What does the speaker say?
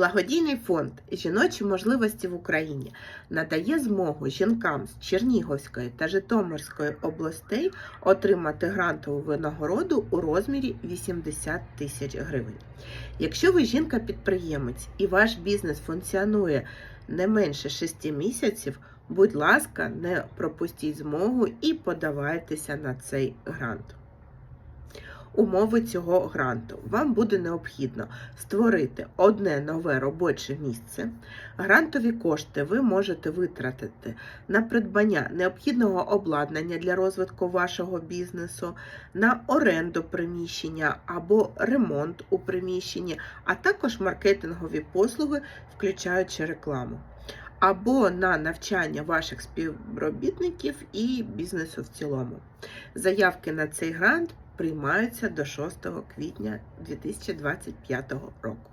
Благодійний фонд Жіночі можливості в Україні надає змогу жінкам з Чернігівської та Житомирської областей отримати грантову винагороду у розмірі 80 тисяч гривень. Якщо ви жінка-підприємець і ваш бізнес функціонує не менше 6 місяців, будь ласка, не пропустіть змогу і подавайтеся на цей грант. Умови цього гранту вам буде необхідно створити одне нове робоче місце. Грантові кошти ви можете витратити на придбання необхідного обладнання для розвитку вашого бізнесу, на оренду приміщення або ремонт у приміщенні, а також маркетингові послуги, включаючи рекламу. Або на навчання ваших співробітників і бізнесу в цілому. Заявки на цей грант приймаються до 6 квітня 2025 року.